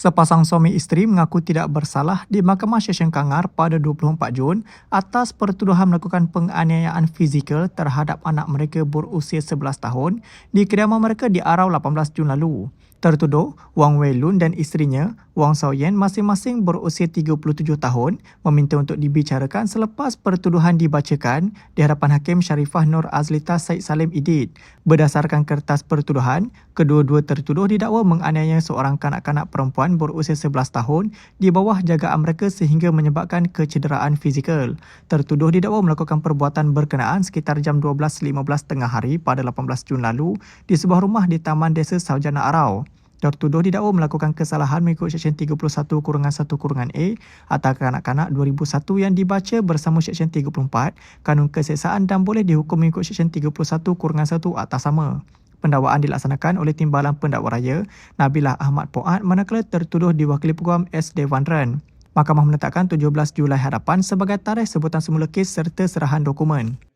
Sepasang suami isteri mengaku tidak bersalah di Mahkamah Session Kangar pada 24 Jun atas pertuduhan melakukan penganiayaan fizikal terhadap anak mereka berusia 11 tahun di kediaman mereka di Arau 18 Jun lalu. Tertuduh, Wang Wei Lun dan isterinya, Wang Sao Yen masing-masing berusia 37 tahun meminta untuk dibicarakan selepas pertuduhan dibacakan di hadapan Hakim Sharifah Nur Azlita Said Salim Idid. Berdasarkan kertas pertuduhan, kedua-dua tertuduh didakwa menganiaya seorang kanak-kanak perempuan berusia 11 tahun di bawah jagaan mereka sehingga menyebabkan kecederaan fizikal. Tertuduh didakwa melakukan perbuatan berkenaan sekitar jam 12.15 tengah hari pada 18 Jun lalu di sebuah rumah di Taman Desa Saujana Arau. Tertuduh didakwa melakukan kesalahan mengikut Seksyen 31 kurungan 1 kurungan A atau kanak-kanak 2001 yang dibaca bersama Seksyen 34 Kanun Keseksaan dan boleh dihukum mengikut Seksyen 31 kurungan 1 atas sama. Pendakwaan dilaksanakan oleh Timbalan Pendakwa Raya Nabilah Ahmad Poat manakala tertuduh diwakili Peguam S. Devandran. Mahkamah menetapkan 17 Julai hadapan sebagai tarikh sebutan semula kes serta serahan dokumen.